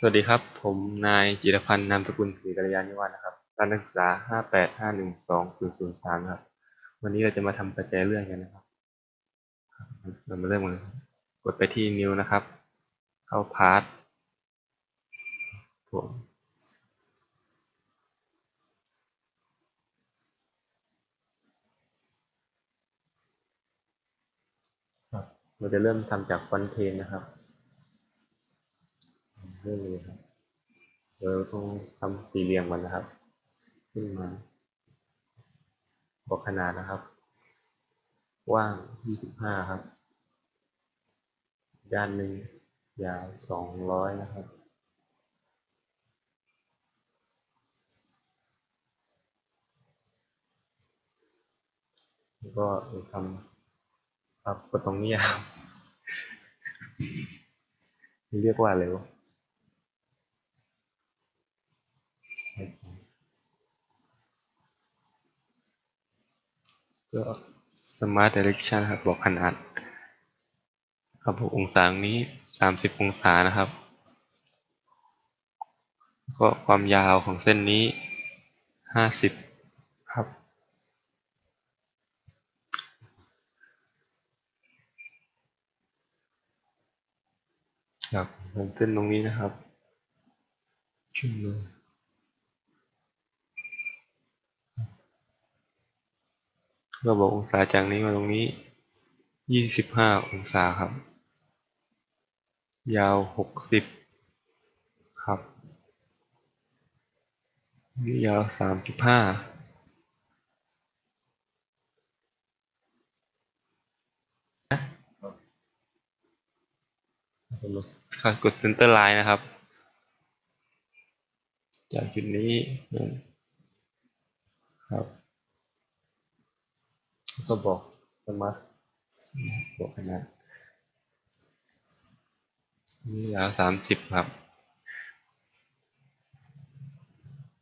สวัสดีครับ ผมนายจิรพันธ์นามสกุลศรีกัลยาณิวัฒน์นะครับการศึกษาห้าแปดห้าหนึ่งสองศูนย์ศูนย์สามครับ วันนี้เราจะมาทำประแจเรื่องกันนะครับ เรามาเริ่มกันเลยกดไปที่นิวนะครับ เข้าพาร์ทผมเราจะเริ่มทำจากฟอนเพนนะครับ เริ่มเลยครับเราต้องทำสี่เหลี่ยมก่อนนะครับ ขึ้นมาบอกขนาดนะครับกว้าง 25 ครับ ด้านหนึ่งยาว 200 นะครับแล้วก็ทำครับกดตรงนี้ครับ เรียกว่าอะไรวะ ก็ smart direction ครับบอกขนาดครับบอกองศาตรงนี้30องศานะครับ ก็ความยาวของเส้นนี้50ครับครับเส้นตรงนี้นะครับขึ้นเลย ก็บอกองศาจากนี้มาตรงนี้25องศาครับ ยาว60ครับนี่ยาว35ครับกด center line นะครับ จากจุดนี้ครับ ก็บอกสมาร์ทบอกขนาดนี่ยาวสามสิบครับ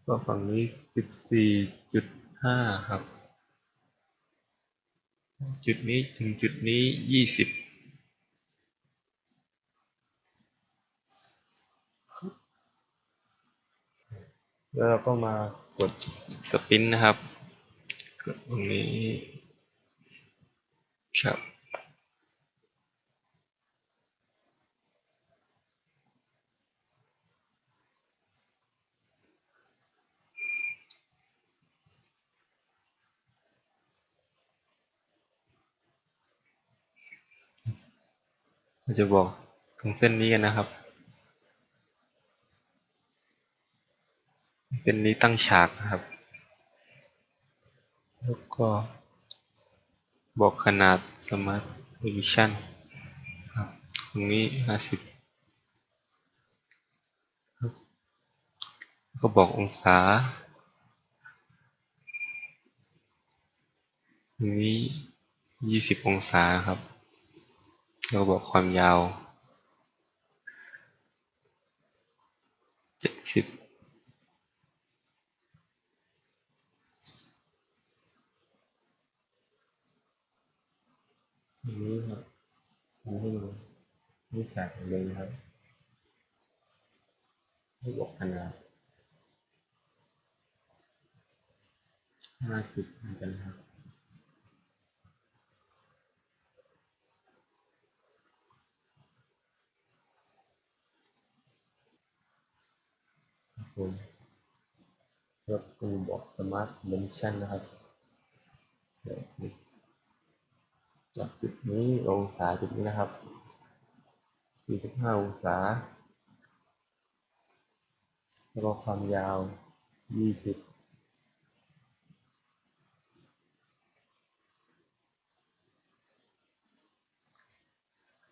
ก็ฝั่งนี้สิบสี่จุดห้าครับ จุดนี้ถึงจุดนี้ยี่สิบแล้วเราก็มากดสปินนะครับกดตรงนี้ ครับเราจะบอกตรงเส้นนี้กันนะครับ เส้นนี้ตั้งฉากนะครับ แล้วก็ บอกขนาด Smart Revision ครับตรงนี้ 50ครับก็บอกองศาตรงนี้ 20 องศาครับ แล้บอกความยาว 70 อย่างนี้ครับนี่ห้ดูนี่ฉากองเลนครับให้บวกขนาดห้าสิบนกันครับผมครับกูบอกสมาร์ทเมนชั่นนะครับเดี๋ยว จากจุดนี้องศาจุดนี้นะครับ 45 องศา แล้วก็ความยาว 20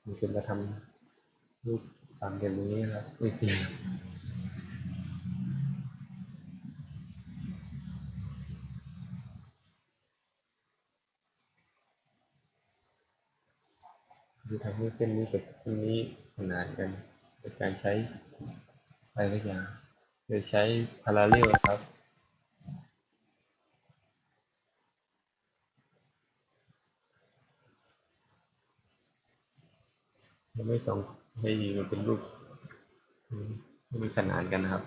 มันจะมาทำรูปตามอย่างนี้นะครับไม่จริงคือทำ ให้เส้นนี้กับเส้นนี้ขนานกันโดยการใช้อะไรสักอย่างโดยใช้พาราเรลครับเราไม่ส่งให้มันเป็นรูปมีขนานกันนะครับ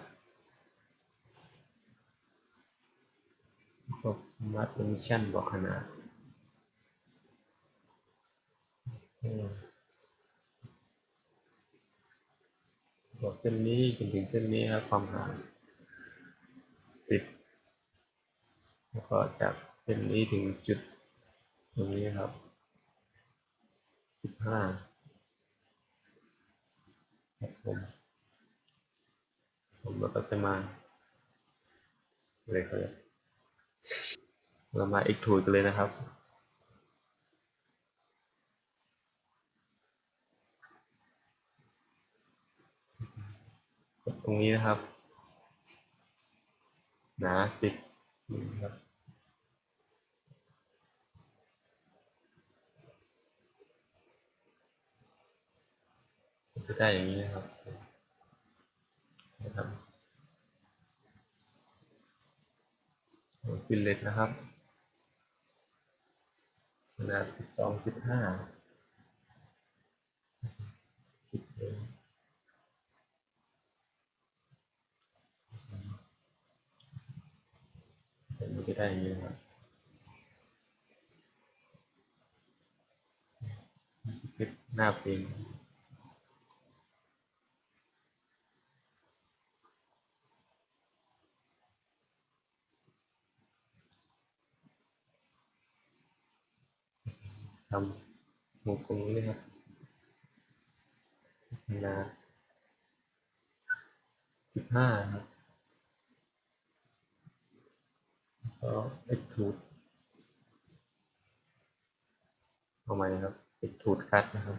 พวกมัดมิชชั่นบอกขนาดอืม บอกเส้นนี้จนถึงเส้นนี้ครับความห่างสิบแล้วก็จากเส้นนี้ถึงจุดตรงนี้ครับสิบห้าครับผมผมแล้วก็จะมาเลยครับเรามา extrude กันเลยนะครับ ตรงนี้นะครับ หนาสิบนี่ครับจะได้อย่างนี้นะครับนะครับฟิลเลตนะครับขนาดสิบสองจุดห้าคิดเอง Jadi kita ya. Kidnapping. Kamu hukum ini là 15 ก็ extrude เอาใหม่นะครับ extrude cut นะครับ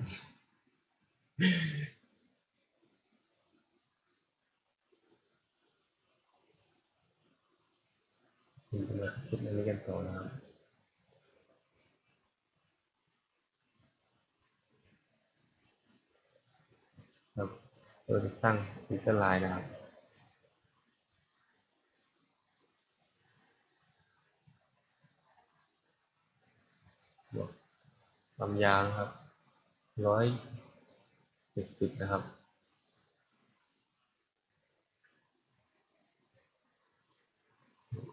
ผมจะมาคิดอันนี้กันต่อนะครับครับเราจะตั้งฟิลเตอร์ไลน์นะครับ บวก ความยาวนะครับร้อยเจ็ดสิบนะครับ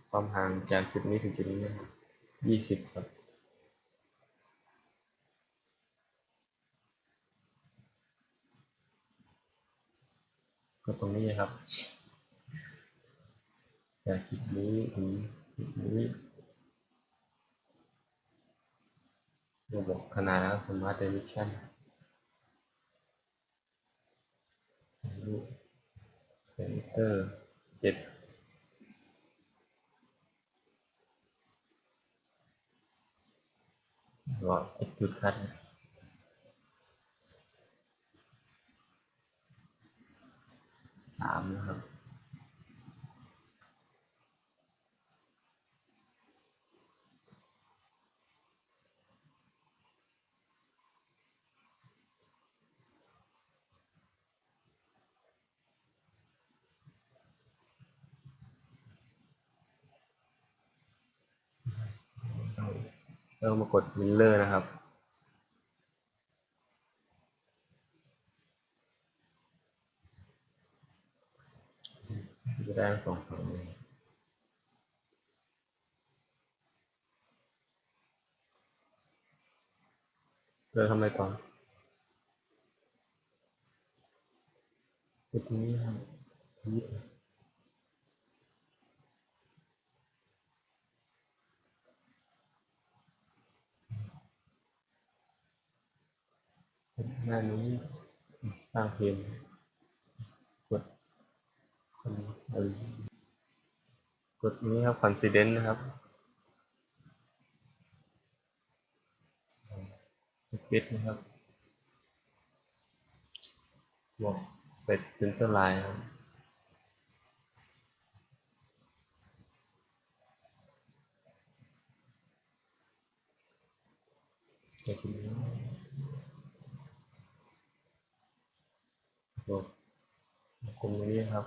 ความห่างจากจุดนี้ถึงจุดนี้นะครับยี่สิบครับก็ตรงนี้นะครับจากจุดนี้ถึงจุดนี้เระบอกขนาดนะครับ Smart Dimension เซนเตอร์เจ็ดก็ Extrude Cut สามนะครับ เรามากด Miller นะครับ จะได้ทั้งสองฝั่งเลยเราทำอะไรต่อกดตรงนี้ครับ หน้านี้สร้างเพลงกดกดนี้ครับ confidence นะครับปิดนะครับบวกเสร็จเป็นตัวลายครับแต่ทีนี้บว กลุ่มนี้ครับ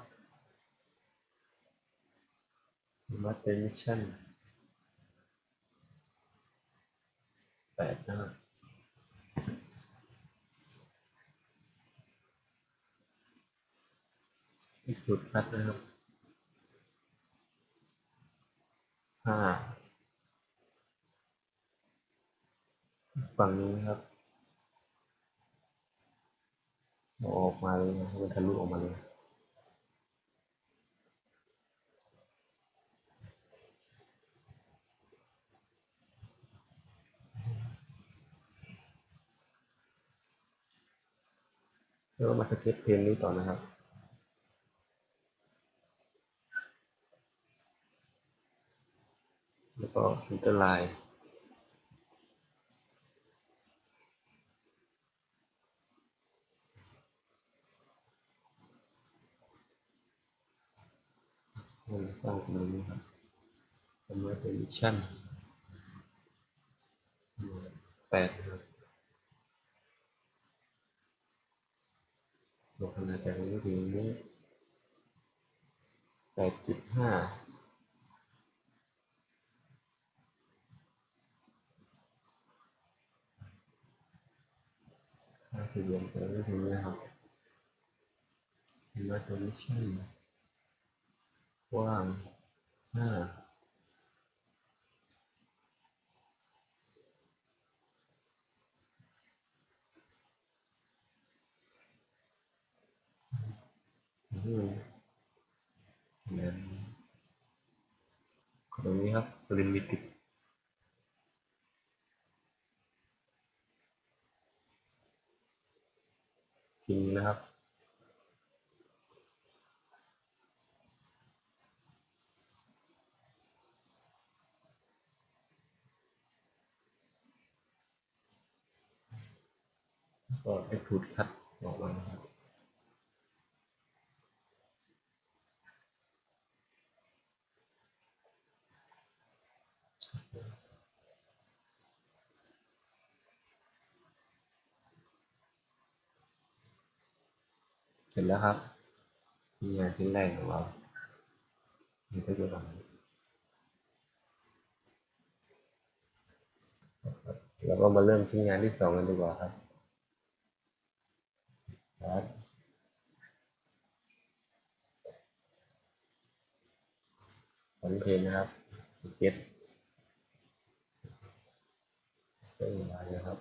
มาเตมิชชั่นแปดนะครับอีกจุดคัดนะครับห้าฝั่งนี้ครับเออกมาเลยนะมันทะลุออกมาเลยแล้วมาสเก็ตเพนนี้ต่อนะครับแล้วก็ฟิลเตอร์ไลน์ ผมสร้างตรงนี้ครับ conversation แปดครับบวกขนาดจากนี้ถึงนี้แปดจุดห้าค่าสี่เหลี่ยมจะไม่ถึงนี้นะครับ conversation กว้างห้าอืมแล้ วตรงนี้ครับ limited ทิ้งนะครับออกมานครับเสร็จแล้วครับนี่งานชิ้นแรกของเรานี่ก็จะทำแล้วก็มาเริ่มชิ้นงานที่สองกันดีกว่าครับ ครับคอเทนต์นะครับเก็ตเส้นลายนะครับ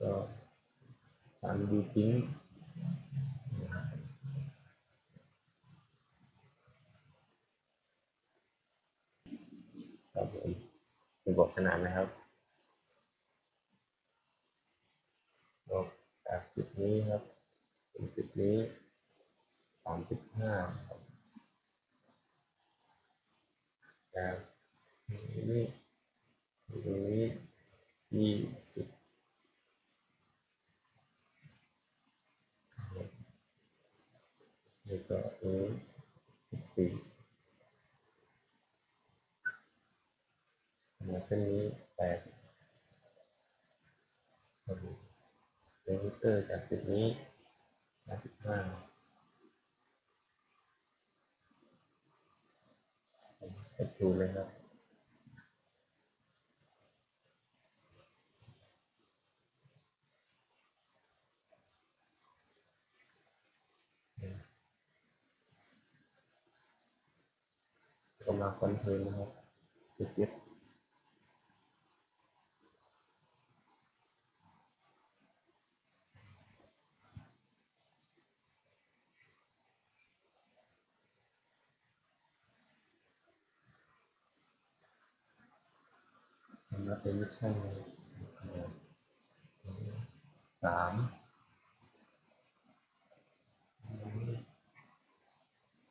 ก็ การดูทิ้งครับผมจะบอกขนาดนะครับบอกจากจุดนี้ครับถึงจุดนี้สามสิบห้าจากตรงนี้ถึงตรงนี้ยี่สิบ แล้วก็เอ สี่มาเส้นนี้แปดครับผมเดลิเตอร์จากจุดนี้ห้าสิบห้าไปดูเลยครับ ก็มาคอนเทนนะครับสิบเอ็ดมาเป็นมิชชั่นสาม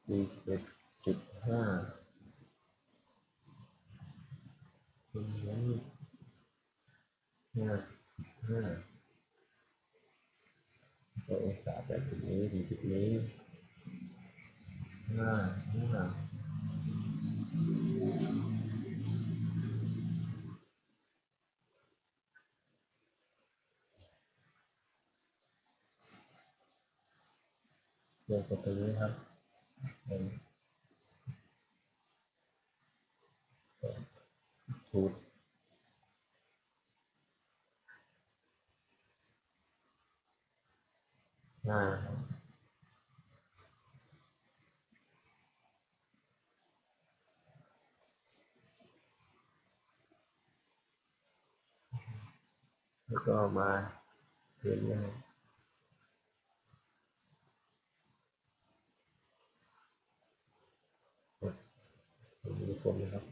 สี่สิบจุดห้าตรงนี้ ห้าห้าองศาจากจุดนี้ถึงจุดนี้ห้าห้าตัวกดตรงนี้ครับเป็นทูดหน้าครับ แล้วก็มาเปลี่ยนหน้ากดตรงนี้กลมนะครับ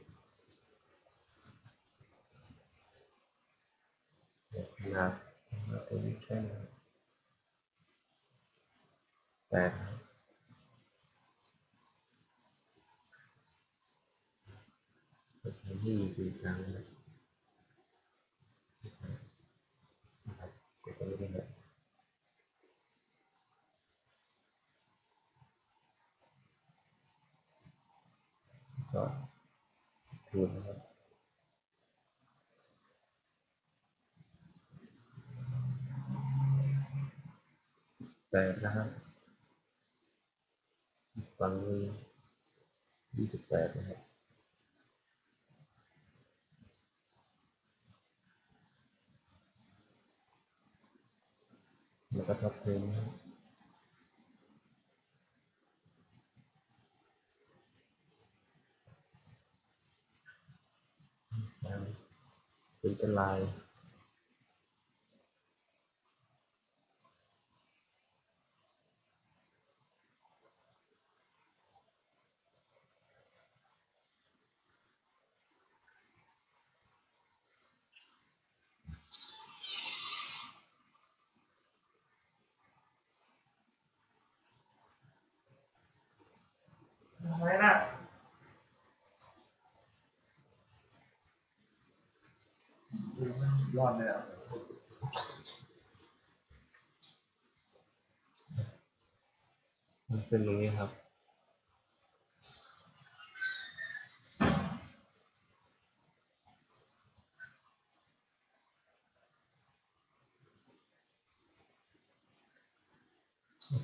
กดขนาดมาตัวนี้แค่ นแปดครับกดที่อยู่กางนะครับนะครับกดตรงนี้นะครับก็ทูนะครับแปดนะครับ ฝั่งนี้ยี่สิบแปดนะครับแล้วก็ทับเพลงนะครับเป็นเป็นลาย อะไรน่ะ รอดเลยอะมันเป็นตรงนี้ครับ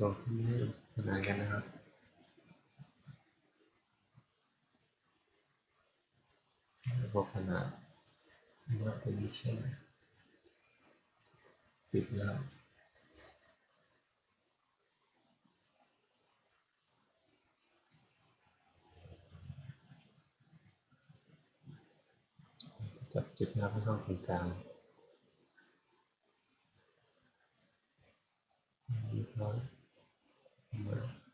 ลองที่นี่ขนาดกันนะครับบอกขนาด ว่าตัวนี้ใช่ไหมปิดแล้วจับจุดนับให้เข้าตรงกลางเรียบร้อยมา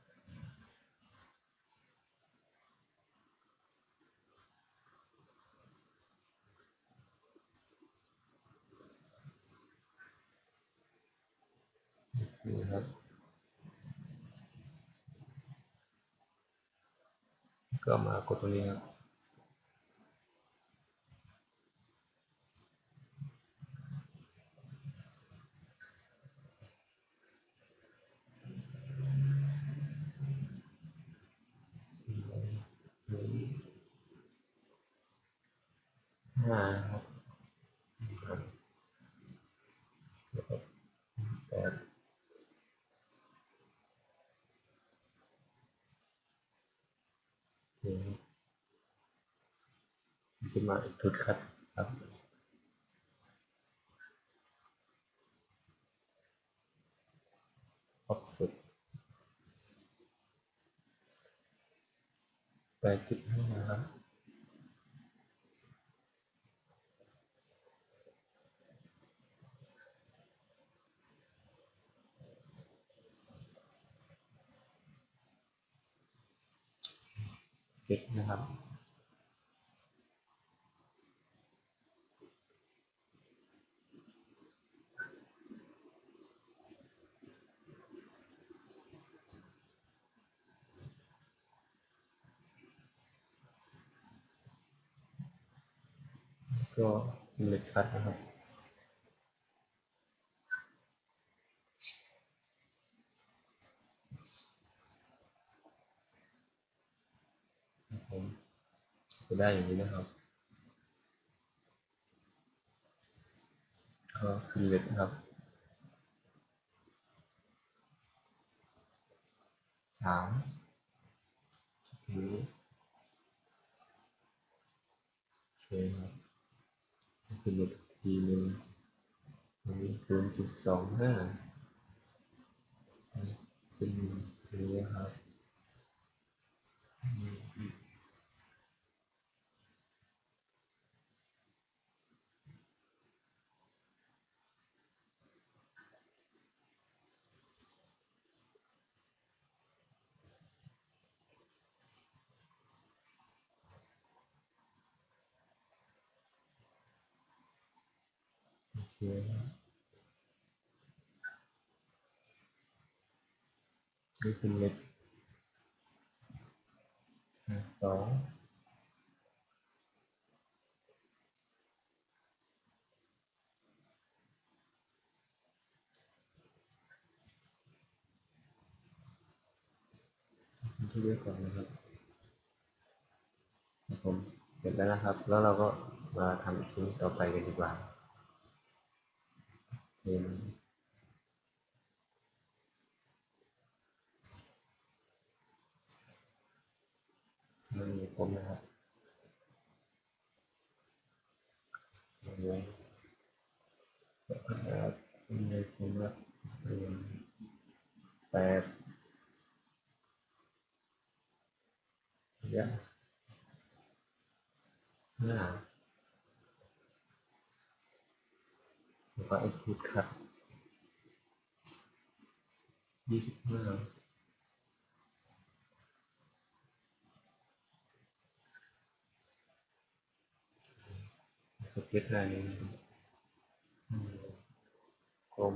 นี่ครับ ก็มากดตรงนี้ครับ ห้าครับครับแล้วก็แปดนี่จะ มาอีกทุดคัดครับออฟเซ็ตแปดจุดห้าครับเจ็ดนะครับ ก็เหล็กคัดนะครับผมจะได้อย่างนี้นะครับก็คือเหล็กนะครับสามนี้โอเคครับ ขึ้นมาทีหนึ่งอันนี้ศูนย์จุดสองห้าเป็นอย่างนี้ครับอืม โอเคครับ นี่เป็นเม็ดสองที่เรียกก่อนนะครับครับผมเสร็จแล้วนะครับ แล้วเราก็มาทำชิ้นต่อไปกันดีกว่า เป็นมันมีผมนะครับเอาไว้นะครับมีผมละเป็นแปดระยะห้า execute ครับยี่สิบห้าสเก็ตลายนี้กลม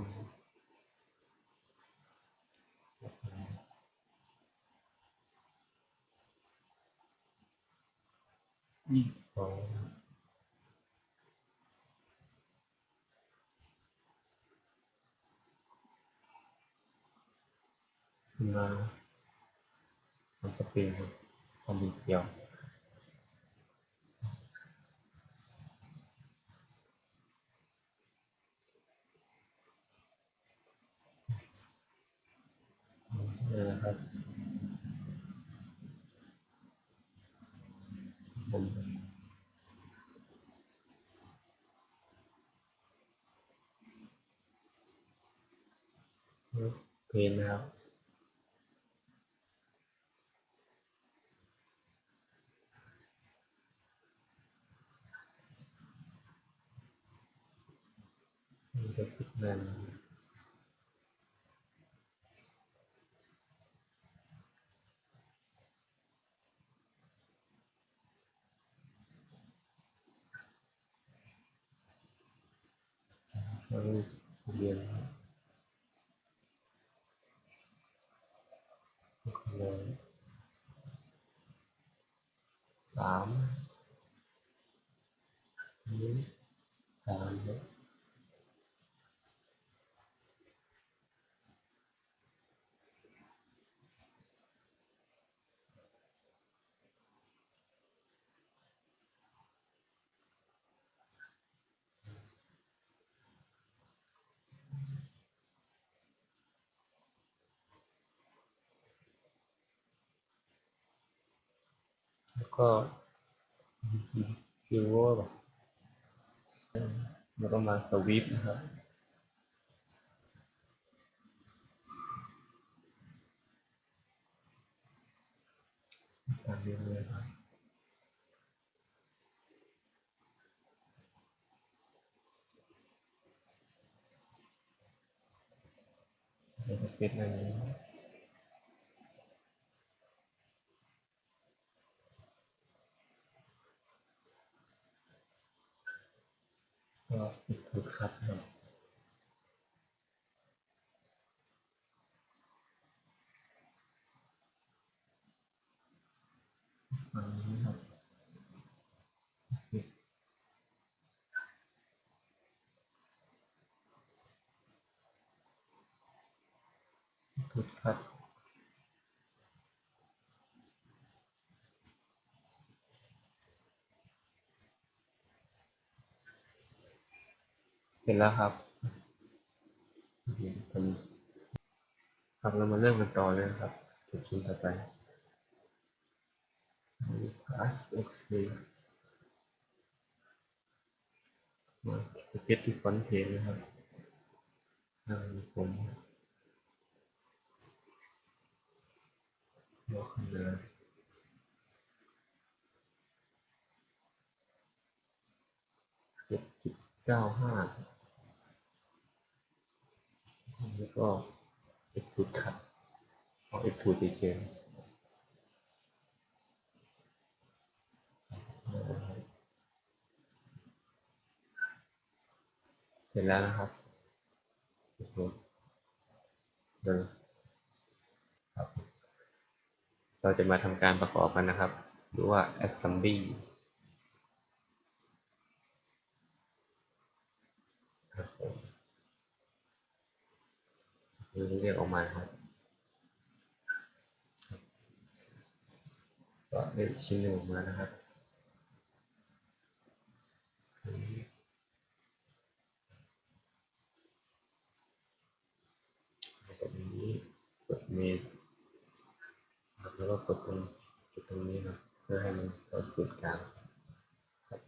ยี่สิบสอง ขึ้นมาทำสปริงครับทำดีเขียวนี่นะครับผมเพนนะครับ นี่ก็คิดเงินแล้วเรียนครับเลยสามนี้สามเนี่ย แล้วก็ฟิวเวอร์แล้วก็มาสวิปนะครับตามนี้เลยครับในสเก็ตในนี้ ก็ปิดถูกคัดครับฝั่งนี้ครับปิดถูกคัด เสร็จแล้วครับผมครับเรามาเริ่มกันต่อเลยครับโอเคดชิ้นต่อไปพาสโอเคมาสเก็ตที่ฟอนต์เพจนะครับทางผมยกขึ้นเลยเจ็ดจุดเก้าห้า แล้วก็เอ็กซ์พูดคัดเอาเอ็กซ์พูดเฉยเสร็จแล้วนะครับเอ็กซ์พูดเลยครับเราจะมาทำการประกอบกันนะครับ หรือว่า assembly ครับผม เรียกออกมาครับก็เรียกชิ้นหนึ่งออกมานะครับกดนี้กดเมนแล้วก็กดตรงกดตรงนี้ครับเพื่อให้มันเข้าศูนย์กลางครับ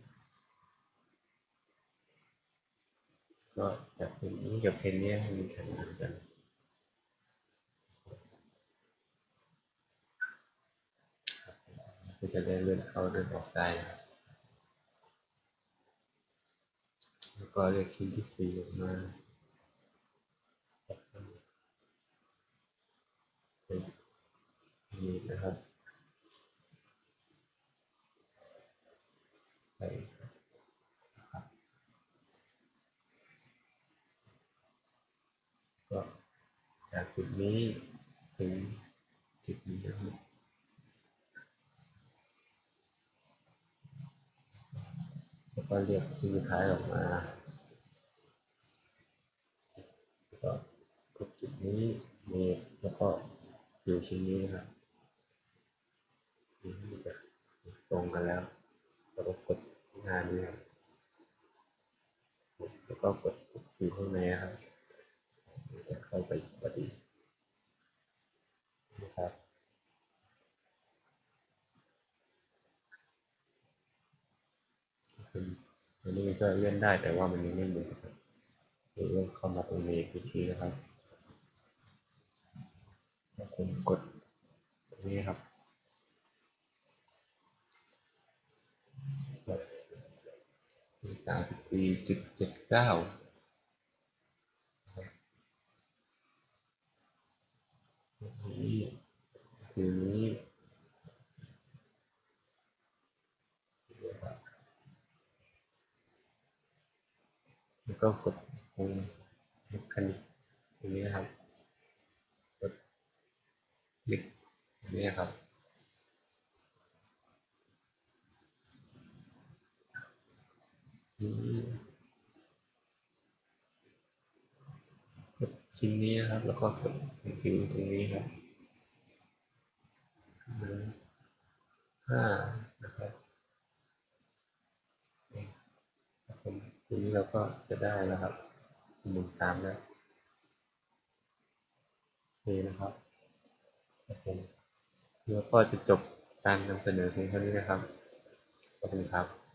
ก็จากเพนนี้กับเพนนี้ให้มันขนานกัน ก็จะได้เลื่อนเข้าเลื่อนออกได้แล้วก็เลือกชิ้นที่สี่ออกมานี่นะครับใส่ครับก็จากจุดนี้ถึงจุดนี้นะครับแล้วก็ เรียกชิ้นท้ายออกมาก็กดจุดนี้เมตรแล้วก็อยู่ชิ้นนี้นะครับนี่จะตรงกันแล้วแล้วก็กดงานนี้ครับแล้วก็กดอยู่ข้างในครับจะเข้าไปพอดีนะครับเป็น อันนี้ก็เลื่อนได้แต่ว่ามันยังไม่หมุนครับเดี๋ยวเลื่อนเข้ามาตรงนี้อีกทีนะครับแล้วผมกดตรงนี้ครับสามสิบสี่จุดเจ็ดเก้านี้ถึงนี้นะครับ แล้วก็กดตรงเมคานิกตรงนี้นะครับ กดคลิกตรงนี้นะครับนี้กดชิ้นนี้นะครับ แล้วก็กดฟิวตรงนี้ครับห้านะครับครับผม ทีนี้เราก็จะได้แล้วครับหมุนตามแล้วโอเคนะครับครับผมแล้วก็จะจบการนำเสนอเพียงเท่านี้นะครับขอบคุณครับ